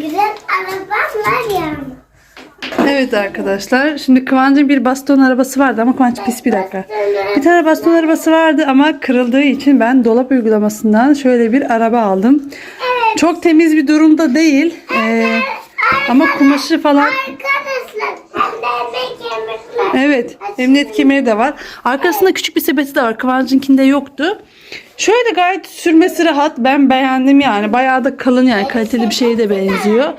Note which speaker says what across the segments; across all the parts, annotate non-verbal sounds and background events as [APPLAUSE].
Speaker 1: güzel arabam var ya.
Speaker 2: Evet arkadaşlar. Şimdi Kıvancı'nın bir baston arabası vardı ama Kıvanç pis bir dakika. Bir tane baston arabası vardı ama kırıldığı için ben dolap uygulamasından şöyle bir araba aldım. Çok temiz bir durumda değil. Ee, ama kumaşı falan Evet. Emniyet kemeri de var. Arkasında küçük bir sepeti de var. Kıvancınkinde yoktu. Şöyle gayet sürmesi rahat. Ben beğendim yani. Bayağı da kalın yani. Kaliteli bir şeye de benziyor.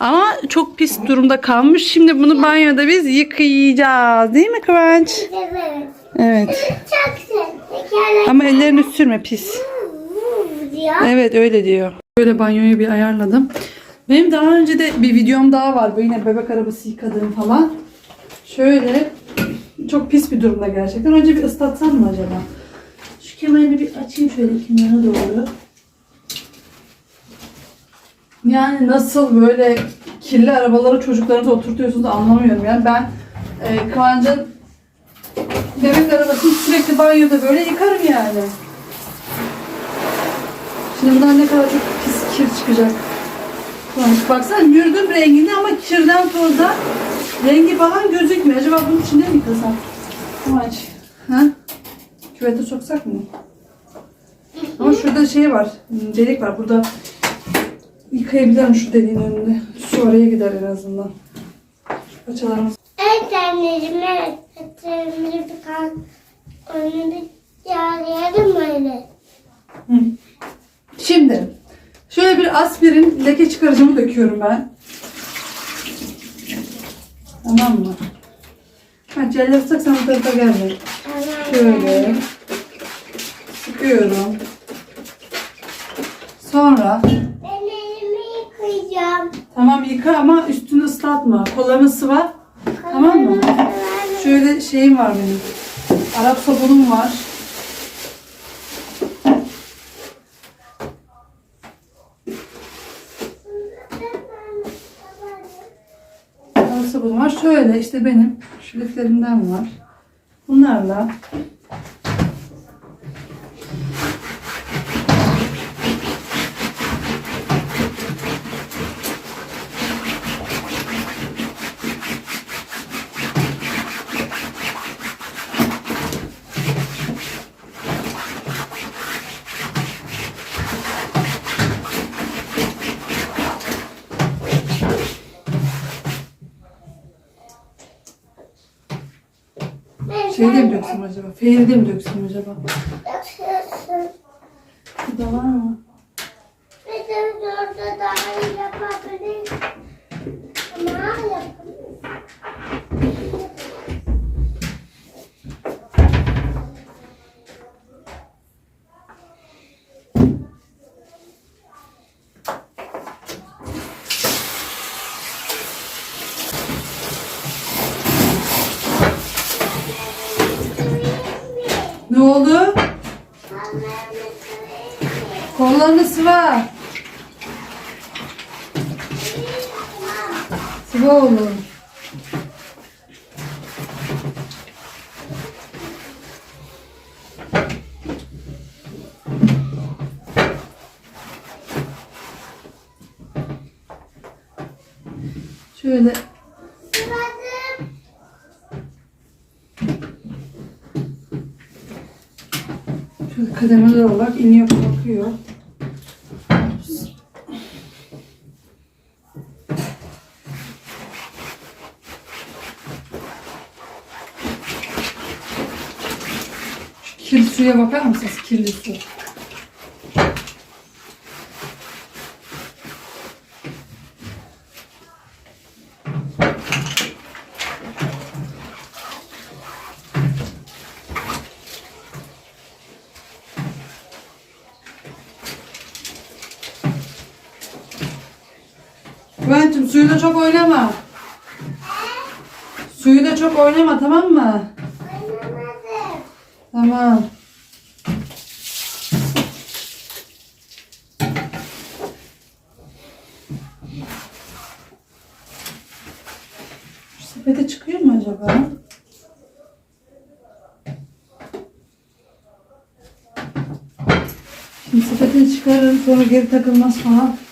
Speaker 2: Ama çok pis durumda kalmış. Şimdi bunu banyoda biz yıkayacağız. Değil mi Kıvanç?
Speaker 1: Evet.
Speaker 2: Evet. Ama ellerini sürme pis. Evet öyle diyor. Böyle banyoyu bir ayarladım. Benim daha önce de bir videom daha var. Böyle yine bebek arabası yıkadığım falan. Şöyle çok pis bir durumda gerçekten. Önce bir ıslatsam mı acaba? Şu kemerini bir açayım şöyle kenara doğru. Yani nasıl böyle kirli arabalara çocuklarınızı oturtuyorsunuz anlamıyorum. Yani ben e, Kıvancın bebek arabasını sürekli banyoda böyle yıkarım yani. Şimdi bundan ne kadar çok pis kir çıkacak. Ulan Baksana mürdüm renginde ama kirden sonra rengi falan gözükmüyor. Acaba bunun içinde mi yıkasam? Amaç. Ha? Küvete soksak mı? Ama şurada şey var. Delik var. Burada yıkayabilirim şu deliğin önünde. Su oraya gider en azından. Paçalarımız.
Speaker 1: Evet anneciğim evet. Paçalarımızı bir kan. Onu bir yağlayalım öyle.
Speaker 2: Hı. Şimdi şöyle bir aspirin leke çıkarıcımı döküyorum ben. Tamam mı? Ha, jel yapsak sen bu tarafa gelme. Şöyle sıkıyorum. Sonra
Speaker 1: Ben elimi yıkayacağım.
Speaker 2: tamam yıka ama üstünü ıslatma. Kollarını sıva. Tamam mı? Şöyle şeyim var benim. Arap sabunum var. Arap sabunum var. Şöyle işte benim şu liflerimden var. Bunlarla acaba? Feride mi döksem acaba? Burada var mı? Oldu? Kollarını sıva. Sıva oğlum. Şöyle
Speaker 1: Sıvadım.
Speaker 2: Şöyle kademeler olarak iniyor kalkıyor. Şu kirli suya bakar mısınız? Kirli su. Güvencim suyu da çok oynama. Suyu da çok oynama tamam mı?
Speaker 1: Oynamadım.
Speaker 2: Tamam. Şu sepete çıkıyor mu acaba? Şimdi sepetini çıkarırım sonra geri takılmaz falan.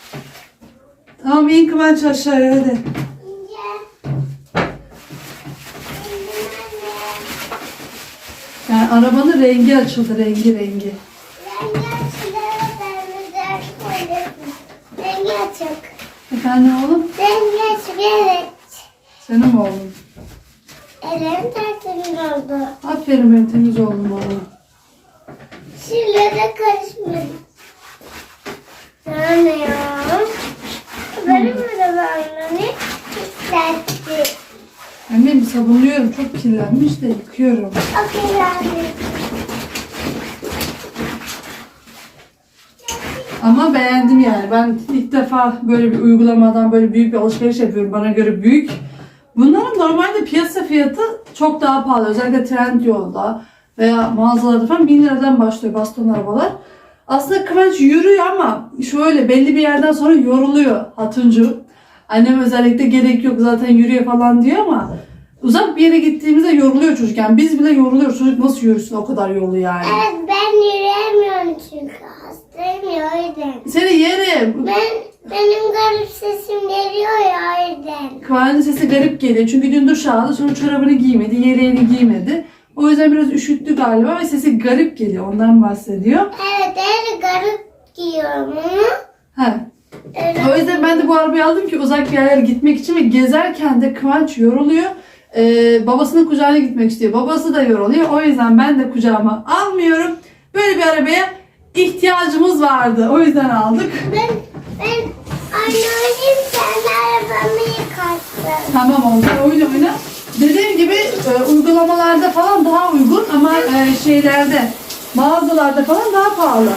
Speaker 2: Tamam in Kıvanç aşağıya hadi. Yani arabanın rengi açıldı rengi rengi.
Speaker 1: Rengi açık.
Speaker 2: Efendim oğlum?
Speaker 1: Rengi açık evet.
Speaker 2: Senin mi oğlum?
Speaker 1: Elim tertemiz oldu.
Speaker 2: Aferin benim temiz oğlum oğlum.
Speaker 1: Şurada karışmadı. Yani ya. Benim arabanı isterdi.
Speaker 2: Annem sabunluyorum çok kirlenmiş de yıkıyorum.
Speaker 1: Okey abi.
Speaker 2: Ama beğendim yani. Ben ilk defa böyle bir uygulamadan böyle büyük bir alışveriş yapıyorum. Bana göre büyük. Bunların normalde piyasa fiyatı çok daha pahalı. Özellikle Trendyol'da veya mağazalarda falan 1000 liradan başlıyor baston arabalar. Aslında Kıvanç yürüyor ama şöyle belli bir yerden sonra yoruluyor Hatuncu. Annem özellikle gerek yok zaten yürüyor falan diyor ama uzak bir yere gittiğimizde yoruluyor çocuk. Yani biz bile yoruluyoruz. Çocuk nasıl yürüsün o kadar yolu yani.
Speaker 1: Evet ben yürüyemiyorum çünkü hastayım ya o yüzden.
Speaker 2: Seni yerim.
Speaker 1: Ben, benim garip sesim geliyor ya o yüzden.
Speaker 2: Kıvancın sesi garip geliyor. Çünkü dün duş aldı. Sonra çorabını giymedi. Yeleğini giymedi. O yüzden biraz üşüttü galiba ve sesi garip geliyor. Ondan bahsediyor.
Speaker 1: Evet öyle garip ama
Speaker 2: He.
Speaker 1: öyle
Speaker 2: O yüzden ben de bu arabayı aldım ki uzak yerlere gitmek için ve gezerken de Kıvanç yoruluyor. Ee, babasının kucağına gitmek istiyor. Babası da yoruluyor. O yüzden ben de kucağıma almıyorum. Böyle bir arabaya ihtiyacımız vardı. O yüzden aldık.
Speaker 1: Ben, ben anneciğim sen arabamı yıkarsın.
Speaker 2: Tamam oldu. Oyun oyna. Dediğim gibi e, uygulamalarda falan daha uygun ama e, şeylerde mağazalarda falan daha pahalı.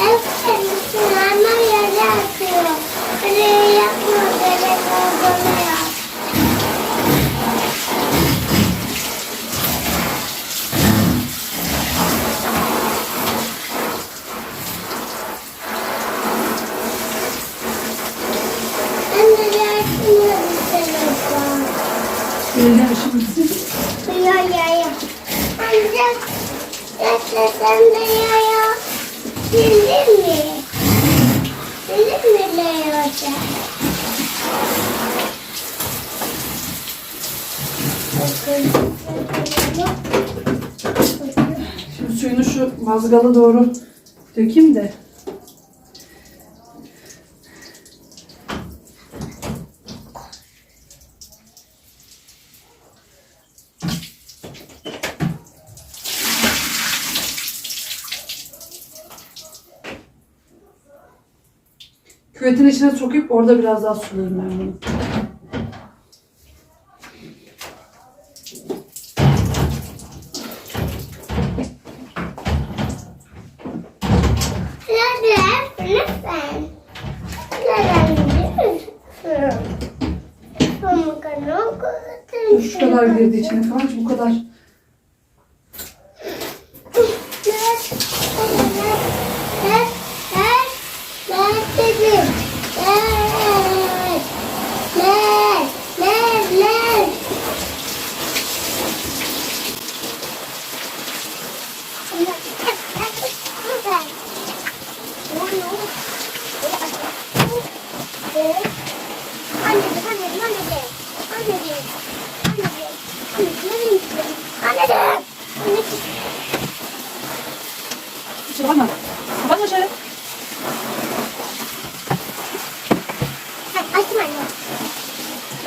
Speaker 1: Ev kendisi normal yerde akıyor. Öyle yapma arabamı yap. Ben de dersimi bitireceğim.
Speaker 2: Elden işi bitsin.
Speaker 1: Ya ya ya. Ancak beklesem de ya ya. Sildin mi? Sildin mi Leo'da?
Speaker 2: Şimdi suyunu şu mazgala doğru dökeyim de. Küvetin içine sokup orada biraz daha sulayayım ben bunu. Şu kadar girdi içine. Kıvanç bu kadar.
Speaker 1: Anneciğim.
Speaker 2: Kusura bakma. Kapatma şöyle.
Speaker 1: Ay, açtım anne.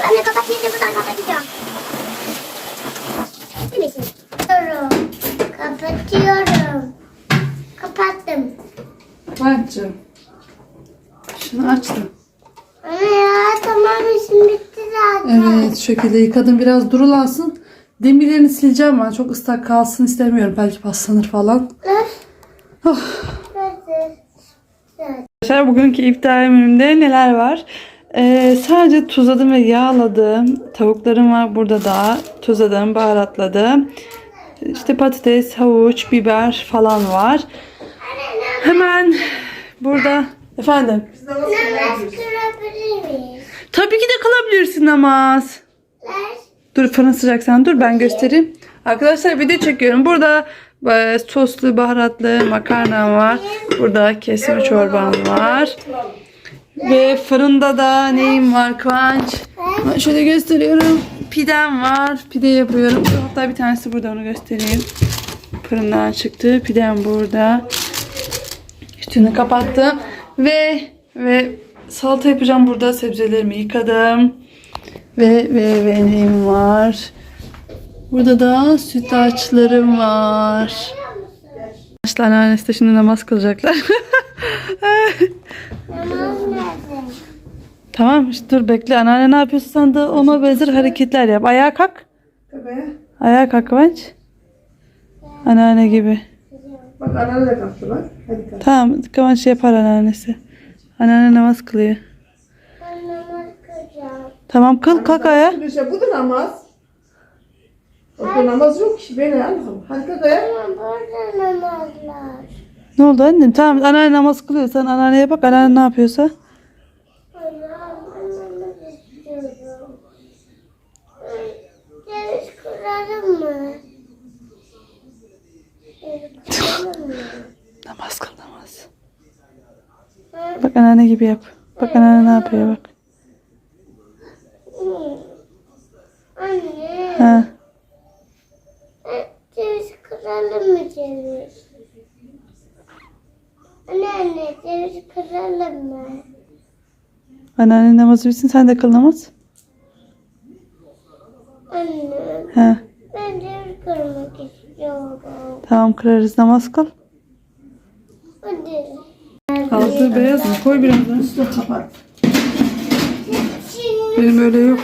Speaker 1: Anne kapatayım da buradan kapatacağım. Değil misin? Kapatıyorum. Kapatıyorum. Kapattım.
Speaker 2: Kıvanç'cığım. Şunu açtım.
Speaker 1: Anne ya tamam işim bitti zaten.
Speaker 2: Evet şekilde yıkadım. Biraz durulansın. Demirlerini sileceğim ben. Çok ıslak kalsın istemiyorum. Belki paslanır falan. Oh. Arkadaşlar bugünkü iftar menümde neler var? Ee, sadece tuzladım ve yağladım. Tavuklarım var burada da. Tuzladım, baharatladım. İşte patates, havuç, biber falan var. Hemen burada efendim.
Speaker 1: Namaz kılabilir miyiz?
Speaker 2: Tabii ki de kalabilirsin namaz. Dur fırın sıcak sen dur ben göstereyim. Arkadaşlar video çekiyorum. Burada e, soslu baharatlı makarna var. Burada kesme çorbam var. Ve fırında da neyim var Kıvanç? Şöyle gösteriyorum. Pidem var. Pide yapıyorum. Hatta bir tanesi burada onu göstereyim. Fırından çıktı. Pidem burada. Üstünü kapattım. Ve ve salata yapacağım burada. Sebzelerimi yıkadım. Ve ve ve neyim var? Burada da sütlaçlarım var. Arkadaşlar anneannesi de şimdi namaz kılacaklar. [LAUGHS] Tamam işte dur bekle. Anneanne ne yapıyorsa sen de ona benzer hareketler yap. Ayağa kalk. Ayağa kalk Kıvanç. Anneanne gibi.
Speaker 3: Bak anneanne de kalktı bak. Hadi kalk.
Speaker 2: Tamam Kıvanç yapar anneannesi. Anneanne namaz kılıyor.
Speaker 1: Ben namaz kılacağım.
Speaker 2: Tamam kıl kalk ayağa.
Speaker 3: Arkadaşlar bu da namaz. Orada namaz yok ki. Ben Allah'ım. Hadi kalk ayağa.
Speaker 1: Ama burada namazlar.
Speaker 2: Ne oldu annem? Tamam anneanne namaz kılıyor. Sen anneanneye bak anneanne ne yapıyorsa.
Speaker 1: Allah'ım ben namaz istiyorum. Ceviz kırarım mı? Ceviz kırarım mı?
Speaker 2: Namaz kıl namaz.
Speaker 1: Ha?
Speaker 2: Bak anneanne gibi yap. Bak anneanne ne yapıyor bak.
Speaker 1: Anne.
Speaker 2: Ha.
Speaker 1: Ceviz kıralım mı ceviz? Anne anne ceviz kıralım mı?
Speaker 2: Anneanne namazı bitsin sen de kıl namaz.
Speaker 1: Anne
Speaker 2: Ha.
Speaker 1: ben ceviz kırmak istiyorum.
Speaker 2: Tamam kırarız namaz kıl.
Speaker 1: Hadi.
Speaker 2: Altı beyaz mı? Koy biraz daha.
Speaker 3: Üstü kapat.
Speaker 2: Benim öyle yok.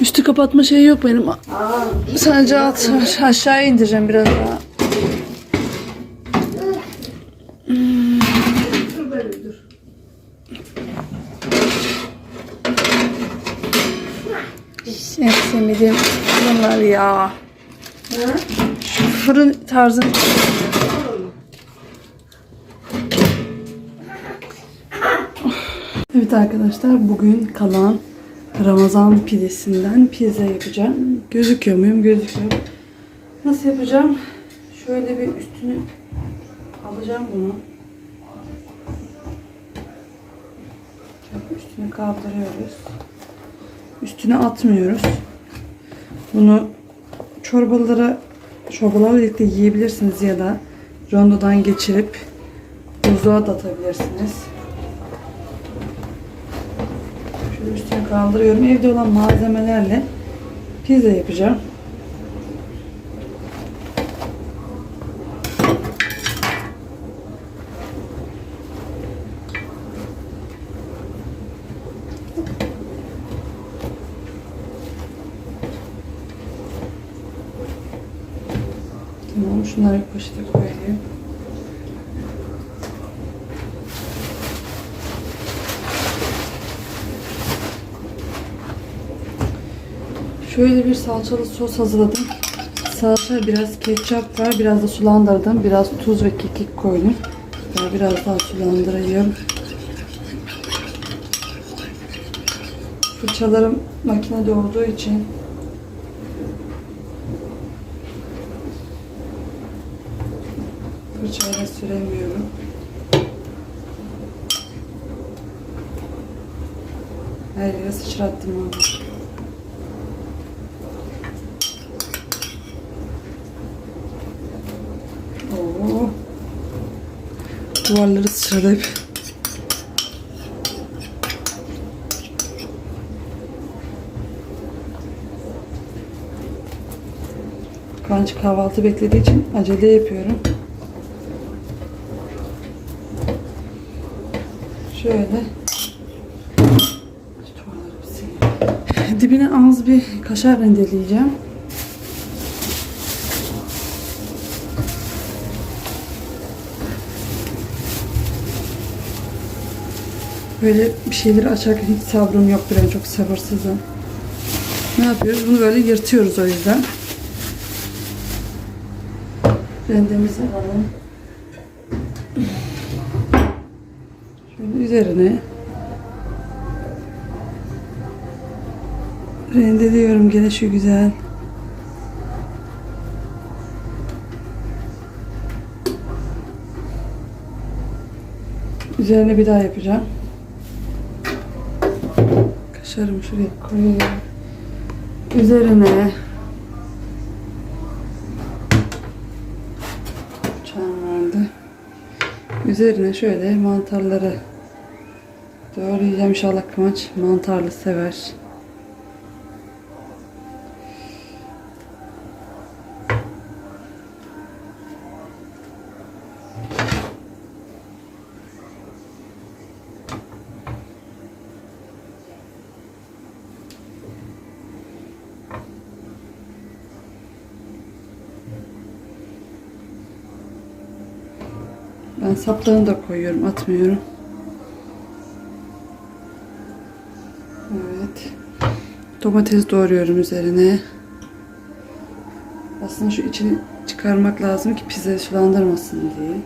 Speaker 2: Üstü kapatma şeyi yok benim. Sadece alt var. Aşağıya indireceğim biraz daha.
Speaker 3: Dur.
Speaker 2: En sevmediğim fırınlar ya. Şu fırın tarzı. Evet arkadaşlar bugün kalan Ramazan pidesinden pizza yapacağım. Gözüküyor muyum? Gözüküyor. Nasıl yapacağım? Şöyle bir üstünü alacağım bunu. Üstünü kaldırıyoruz. Üstüne atmıyoruz. Bunu çorbalara çorbalarla birlikte yiyebilirsiniz ya da rondodan geçirip buzluğa da atabilirsiniz. Şöyle üstüne kaldırıyorum. Evde olan malzemelerle pizza yapacağım. Tamam şunları poşete koyayım. Şöyle bir salçalı sos hazırladım. Salça biraz ketçap var. Biraz da sulandırdım. Biraz tuz ve kekik koydum. Böyle biraz daha sulandırıyorum. Fırçalarım makinede olduğu için fırçayla süremiyorum. Her yere sıçrattım onu. Duvarları sıçradı. Kıvanç kahvaltı beklediği için acele yapıyorum. Şöyle. Dibine az bir kaşar rendeleyeceğim. Böyle bir şeyleri açarken hiç sabrım yoktur. Yani çok sabırsızım. Ne yapıyoruz? Bunu böyle yırtıyoruz o yüzden. Rendemizi alalım. Şöyle üzerine rendeliyorum gene şu güzel. Üzerine bir daha yapacağım. Kaşarımı şuraya koyayım. Üzerine bıçağım vardı. Üzerine şöyle mantarları doğrayacağım. İnşallah Kıvanç mantarlı sever. Ben saplarını da koyuyorum, atmıyorum. Evet. Domates doğruyorum üzerine. Aslında şu içini çıkarmak lazım ki pizza sulandırmasın diye.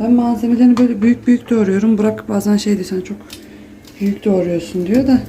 Speaker 2: Ben malzemelerini böyle büyük büyük doğruyorum. Burak bazen şey diyor sen çok büyük doğruyorsun diyor da.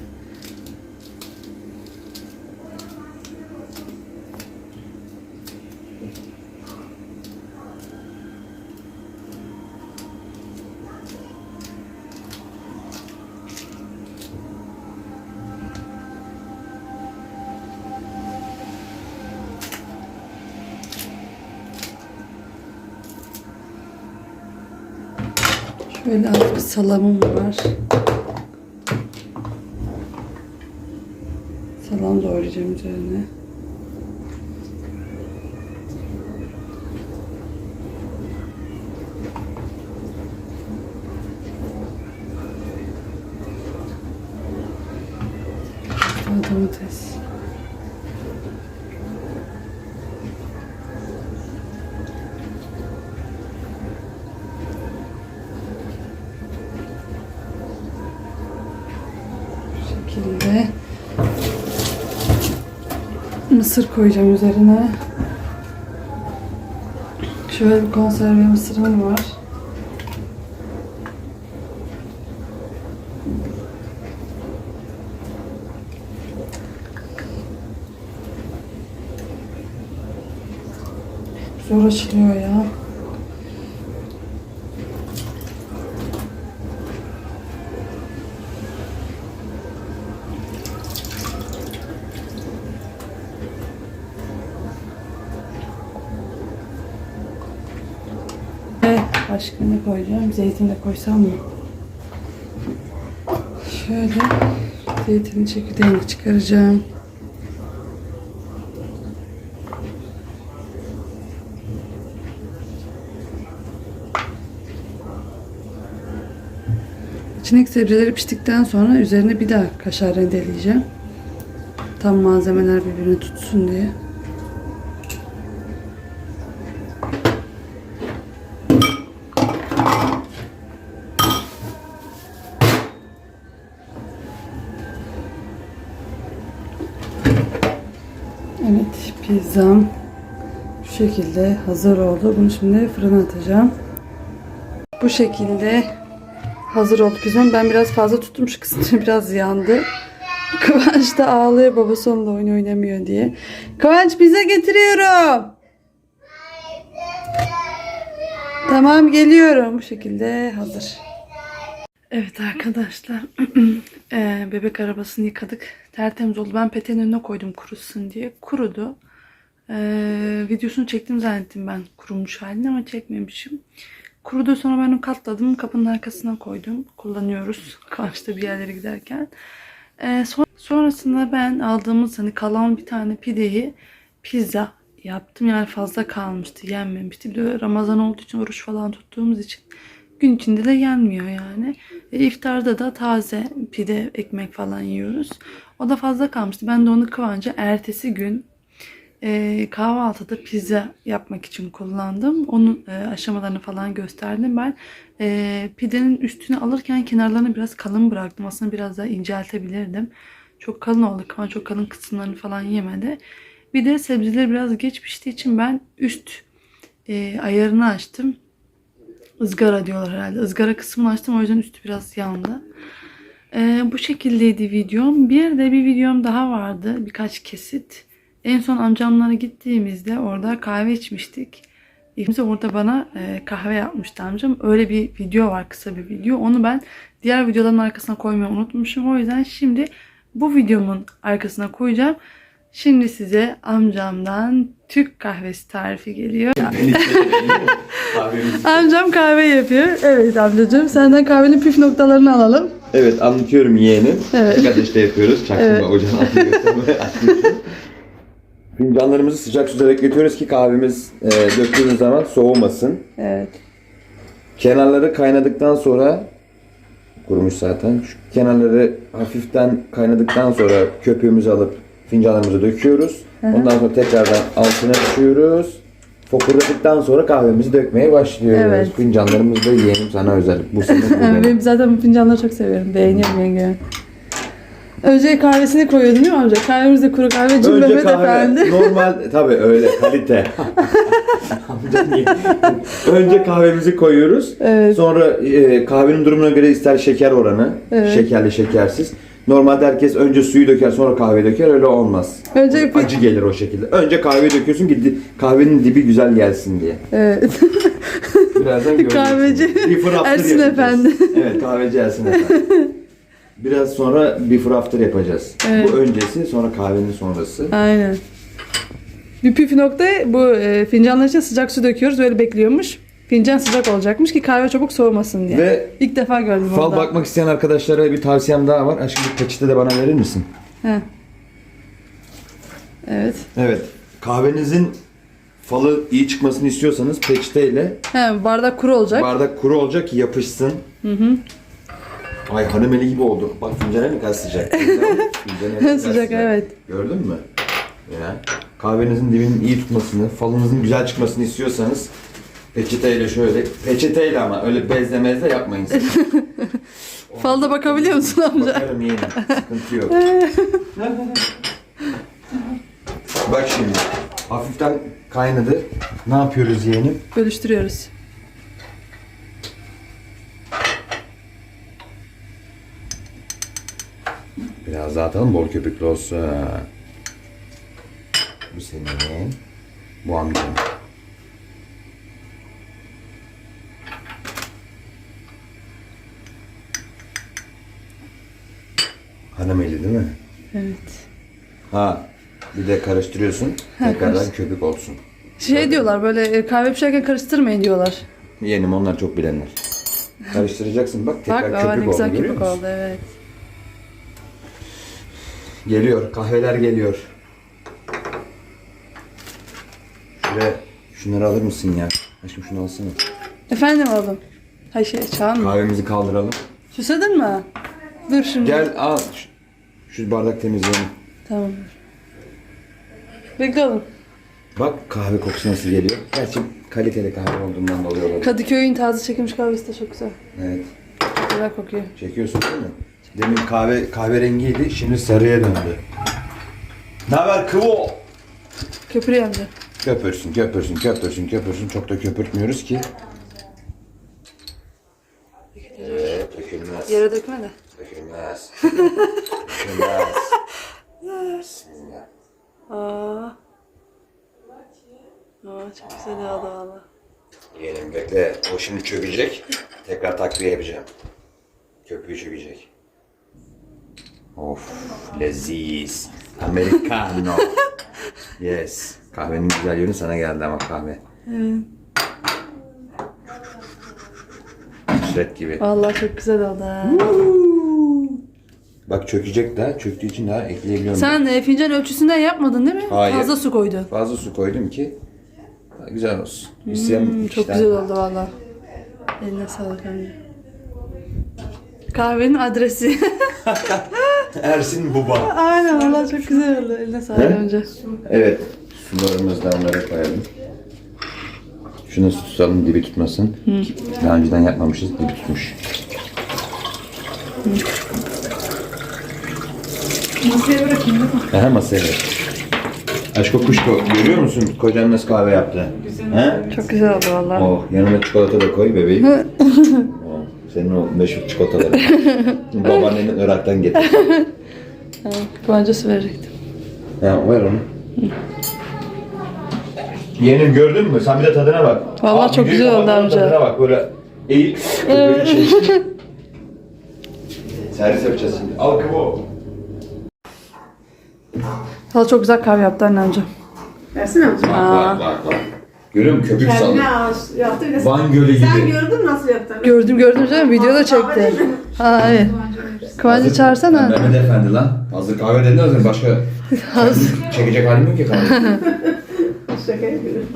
Speaker 2: Salamım var. Salam doğrayacağım üzerine. Domates. Bu şekilde mısır koyacağım üzerine. Şöyle bir konserve mısırım var. Zor açılıyor ya. Evet, başka ne koyacağım? Zeytin de koysam mı? Şöyle zeytinin çekirdeğini çıkaracağım. İçindeki sebzeleri piştikten sonra üzerine bir daha kaşar rendeleyeceğim. Tam malzemeler birbirini tutsun diye. Evet, pizzam şu şekilde hazır oldu. Bunu şimdi fırına atacağım. Bu şekilde hazır oldu pizzam. Ben biraz fazla tuttum şu [LAUGHS] kısmı biraz yandı. Kıvanç da ağlıyor babası onunla oyun oynamıyor diye. Kıvanç pizza getiriyorum. Tamam geliyorum. Bu şekilde hazır. Evet arkadaşlar. [CLEARS THROAT] Bebek arabasını yıkadık. Tertemiz oldu. Ben peteğin önüne koydum kurusun diye. Kurudu. Eee, videosunu çektim zannettim ben kurumuş halini ama çekmemişim. Kurudu sonra ben onu katladım. Kapının arkasına koydum. Kullanıyoruz. [LAUGHS] Karşıda bir yerlere giderken. Eee, son- sonrasında ben aldığımız hani kalan bir tane pideyi pizza yaptım. Yani fazla kalmıştı. Yenmemişti. Bir de Ramazan olduğu için oruç falan tuttuğumuz için gün içinde de yenmiyor yani. E, iftarda da taze pide, ekmek falan yiyoruz. O da fazla kalmıştı. Ben de onu Kıvanç'a ertesi gün e, kahvaltıda pizza yapmak için kullandım. Onun e, aşamalarını falan gösterdim. Ben e, pidenin üstünü alırken kenarlarını biraz kalın bıraktım. Aslında biraz daha inceltebilirdim. Çok kalın oldu. Kıvanç çok kalın kısımlarını falan yemedi. Bir de sebzeler biraz geç piştiği için ben üst e, ayarını açtım. Izgara diyorlar herhalde. Izgara kısmını açtım o yüzden üstü biraz yandı. Ee, bu şekildeydi videom. Bir de bir videom daha vardı. Birkaç kesit. En son amcamlara gittiğimizde orada kahve içmiştik. İkimiz orada bana e, kahve yapmıştı amcam. Öyle bir video var kısa bir video. Onu ben diğer videoların arkasına koymayı unutmuşum. O yüzden şimdi bu videomun arkasına koyacağım. Şimdi size amcamdan Türk kahvesi tarifi geliyor. [LAUGHS] Amcam kahve yapıyor. Evet amcacığım senden kahvenin püf noktalarını alalım.
Speaker 4: Evet anlatıyorum yeğenim.
Speaker 2: Evet.
Speaker 4: Tek ateşte yapıyoruz. Çaktırma
Speaker 2: Evet.
Speaker 4: ocağın altını. [LAUGHS] Fincanlarımızı sıcak suda bekletiyoruz ki kahvemiz e, döktüğümüz zaman soğumasın.
Speaker 2: Evet.
Speaker 4: Kenarları kaynadıktan sonra kurumuş zaten. Şu kenarları hafiften kaynadıktan sonra köpüğümüzü alıp fincanlarımıza döküyoruz. Ondan sonra tekrardan altına düşüyoruz. Fokurdadıktan sonra kahvemizi dökmeye başlıyoruz.
Speaker 2: Evet.
Speaker 4: Fincanlarımız da yeğenim sana özel. Bu [LAUGHS] senin benim.
Speaker 2: Zaten bu fincanları çok seviyorum. Beğeniyorum yenge. Önce kahvesini koyuyordun değil mi amca? Kahvemiz de kuru kahve. Cim
Speaker 4: Önce
Speaker 2: Mehmet
Speaker 4: kahve
Speaker 2: Efendi.
Speaker 4: normal [LAUGHS] tabii öyle kalite. Önce kahvemizi koyuyoruz.
Speaker 2: Evet.
Speaker 4: Sonra e, kahvenin durumuna göre ister şeker oranı,
Speaker 2: Evet.
Speaker 4: şekerli şekersiz. Normalde herkes önce suyu döker sonra kahve döker öyle olmaz.
Speaker 2: Önce
Speaker 4: Acı gelir o şekilde. Önce kahveyi döküyorsun ki di- kahvenin dibi güzel gelsin diye.
Speaker 2: Evet. [LAUGHS]
Speaker 4: Birazdan göreceksiniz.
Speaker 2: Kahveci
Speaker 4: Before after
Speaker 2: Ersin
Speaker 4: yapacağız.
Speaker 2: Efendi.
Speaker 4: Evet kahveci Ersin Efendi. [LAUGHS] Biraz sonra before after yapacağız.
Speaker 2: Evet.
Speaker 4: Bu öncesi sonra kahvenin sonrası.
Speaker 2: Aynen. Bir püf nokta bu e, fincanlar için sıcak su döküyoruz. Öyle bekliyormuş. Fincan sıcak olacakmış ki kahve çabuk soğumasın diye.
Speaker 4: Ve
Speaker 2: İlk defa gördüm
Speaker 4: Fal
Speaker 2: orada.
Speaker 4: bakmak isteyen arkadaşlara bir tavsiyem daha var. Aşkım bir peçete de bana verir misin?
Speaker 2: He. Evet.
Speaker 4: Evet. Kahvenizin falı iyi çıkmasını istiyorsanız peçeteyle
Speaker 2: He, bardak kuru olacak.
Speaker 4: bardak kuru olacak ki yapışsın. Hı hı. Ay hanım eli gibi oldu. Bak fincana ne kadar sıcak. [LAUGHS] Fincana ne kadar [LAUGHS]
Speaker 2: Sıcak, evet.
Speaker 4: Gördün mü? Ya. Kahvenizin dibinin iyi tutmasını, falınızın güzel çıkmasını istiyorsanız peçeteyle şöyle, peçeteyle ama öyle bezle mezle yapmayın. siz. [LAUGHS]
Speaker 2: Falda bakabiliyor musun amca?
Speaker 4: Bakarım yeğenim. Sıkıntı yok. [LAUGHS] Bak şimdi. Hafiften kaynadı. Ne yapıyoruz yeğenim?
Speaker 2: Bölüştürüyoruz.
Speaker 4: Biraz daha atalım bol köpüklü olsun. Bu senin. Bu amcanın. Hanım eli değil mi?
Speaker 2: Evet.
Speaker 4: Ha. Bir de karıştırıyorsun. Tekrardan köpük olsun.
Speaker 2: Şey diyorlar böyle e, kahve pişerken karıştırmayın diyorlar.
Speaker 4: Yeğenim onlar çok bilenler. Karıştıracaksın bak tekrar
Speaker 2: Bak
Speaker 4: köpük oldu görüyor
Speaker 2: köpük
Speaker 4: musun?
Speaker 2: oldu evet.
Speaker 4: Geliyor. Kahveler geliyor. Şuraya şunları alır mısın ya? Aşkım şunu alsana.
Speaker 2: Efendim oğlum. Hay şey Çağan mı?
Speaker 4: Kahvemizi kaldıralım.
Speaker 2: Susadın mı? Dur şimdi.
Speaker 4: Gel al. Şu, bardak temizleyelim.
Speaker 2: Tamam. Bekle oğlum.
Speaker 4: Bak kahve kokusu nasıl geliyor. Gerçi kaliteli kahve olduğundan dolayı olabilir.
Speaker 2: Kadıköy'ün taze çekilmiş kahvesi de çok güzel.
Speaker 4: Evet.
Speaker 2: Güzel kokuyor.
Speaker 4: Çekiyorsun değil mi? Demin kahve kahverengiydi. Şimdi sarıya döndü. Ne haber kıvo?
Speaker 2: Köpürüyor amca.
Speaker 4: Köpürsün, köpürsün, köpürsün, köpürsün. Çok da köpürtmüyoruz ki. Evet, dökülmez.
Speaker 2: Yere dökme de.
Speaker 4: Dökülmez. [LAUGHS] Dökülmez. Bismillah. [LAUGHS]
Speaker 2: Aa. Aa çok güzel oldu valla.
Speaker 4: Yeğenim bekle. O şimdi çökecek. Tekrar takviye yapacağım. Köpüğü çökecek. Of leziz. Americano. [LAUGHS] yes. Kahvenin güzel yönü sana geldi ama kahve. Nusret gibi.
Speaker 2: Valla çok güzel oldu ha.
Speaker 4: Bak çökecek daha. Çöktüğü için daha ekleyebiliyorum.
Speaker 2: Sen e, fincan ölçüsünden yapmadın değil mi?
Speaker 4: Hayır.
Speaker 2: Fazla su koydun.
Speaker 4: Fazla su koydum ki güzel olsun. İsteyen
Speaker 2: Hmm, çok güzel oldu valla. Eline sağlık amca. Kahvenin adresi. [LAUGHS]
Speaker 4: Ersin Buba.
Speaker 2: Aynen valla çok güzel oldu. Eline sağlık
Speaker 4: He?
Speaker 2: amca.
Speaker 4: Evet. Sularımızı da onlara koyalım. Şunu tutalım dibi tutmasın. Daha önceden yapmamışız dibi tutmuş.
Speaker 2: Masaya bırakayım değil mi?
Speaker 4: Aha masaya ver. Aşko kuşko görüyor musun kocan nasıl kahve yaptı? He?
Speaker 2: Çok güzel oldu valla.
Speaker 4: Oh yanına çikolata da koy bebeğim. [LAUGHS] oh, senin o meşhur çikolataları. [LAUGHS] Babaannenin Irak'tan getir. [LAUGHS]
Speaker 2: Su verecektim.
Speaker 4: Ha, ver onu. Yeğenim gördün mü? Sen bir de tadına bak.
Speaker 2: Vallahi
Speaker 4: Abi
Speaker 2: çok güzel oldu
Speaker 4: kapatalım,
Speaker 2: amca.
Speaker 4: Tadına bak böyle eğil. Böyle şey. Servis yapacağız şimdi. Al kıvo.
Speaker 2: Hala çok güzel kahve yaptı anne amca.
Speaker 3: Versene amca.
Speaker 4: Bak bak bak bak. Görüyor musun? Köpük saldı.
Speaker 3: Kendine ağaç yaptı. bir de-
Speaker 4: Van Gölü gibi.
Speaker 3: Sen gördün mü nasıl yaptığını?
Speaker 2: Gördüm gördüm canım videoda çekti. Ha evet. Kıvancı çağırsana.
Speaker 4: Mehmet Efendi lan. Hazır kahve dedin hazır. Başka [LAUGHS] çekecek halim yok ki kahve. [LAUGHS]
Speaker 3: Şaka yapıyorum.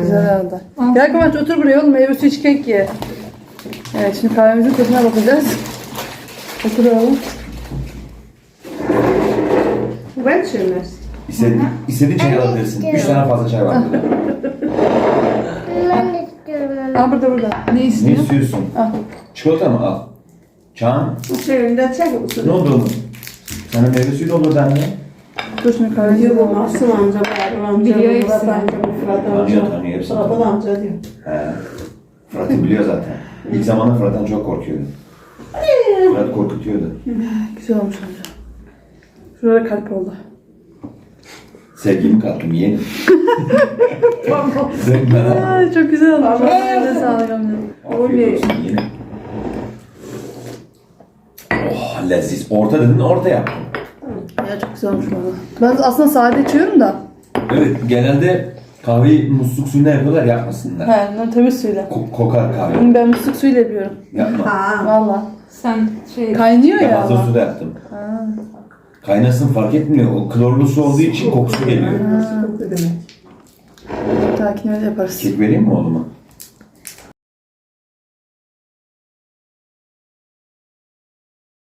Speaker 2: Güzel oldu. Gel Kıvanç otur buraya oğlum meyve suyu içken ye. Evet şimdi kahvemizin tadına bakacağız. Otur oğlum.
Speaker 3: Ben çömez.
Speaker 4: İstediğin, istediğin çay alabilirsin. Üç tane fazla çay var.
Speaker 1: Ben de istiyorum onu.
Speaker 2: Aa burada burada. Ne
Speaker 4: ne
Speaker 2: istiyorsun?
Speaker 4: istiyorsun?
Speaker 2: Al.
Speaker 4: Çikolata mı? Al. Çağın.
Speaker 3: Şeyinde çek usulü.
Speaker 4: Ne oldu oğlum? Sana meyve suyu doldurdu anne.
Speaker 2: Dur şimdi kahvemizi
Speaker 3: Diyor bu. Masum amca, Bayram amca,
Speaker 5: Biliyor
Speaker 3: Murat
Speaker 5: hepsini.
Speaker 3: amca, bu Fırat
Speaker 4: Tanıyor,
Speaker 3: amca.
Speaker 4: tanıyor hepsini.
Speaker 3: Fırat amca diyor.
Speaker 4: He. Fırat'ı biliyor zaten. İlk zamanlar Fırat'tan çok korkuyordu. Fırat korkutuyordu.
Speaker 2: Güzel olmuş amca. Şurada kalp oldu.
Speaker 4: Sevgimi kattım yeğenim. Sen bana.
Speaker 2: Ay çok güzel olmuş. Eline sağlık amca.
Speaker 4: Afiyet olsun yeğenim. Oh leziz. Orta dedin orta yaptım.
Speaker 2: Ya çok güzel olmuş valla. Ben aslında sade içiyorum da.
Speaker 4: Evet genelde kahveyi musluk suyuna yapıyorlar yapmasınlar.
Speaker 2: He, ben temiz suyla.
Speaker 4: Ko- kokar kahve.
Speaker 2: Ben musluk suyla yapıyorum.
Speaker 4: Yapma.
Speaker 3: Ha.
Speaker 2: Valla.
Speaker 5: Sen şey
Speaker 2: Kaynıyor
Speaker 4: Ben
Speaker 2: ya
Speaker 4: hazır
Speaker 2: ama.
Speaker 4: suda yaptım. Kaynasın fark etmiyor. O klorlu su olduğu için kokusu geliyor.
Speaker 3: Sıkıntı demek.
Speaker 2: Takip yaparız.
Speaker 4: Kek vereyim mi oğluma?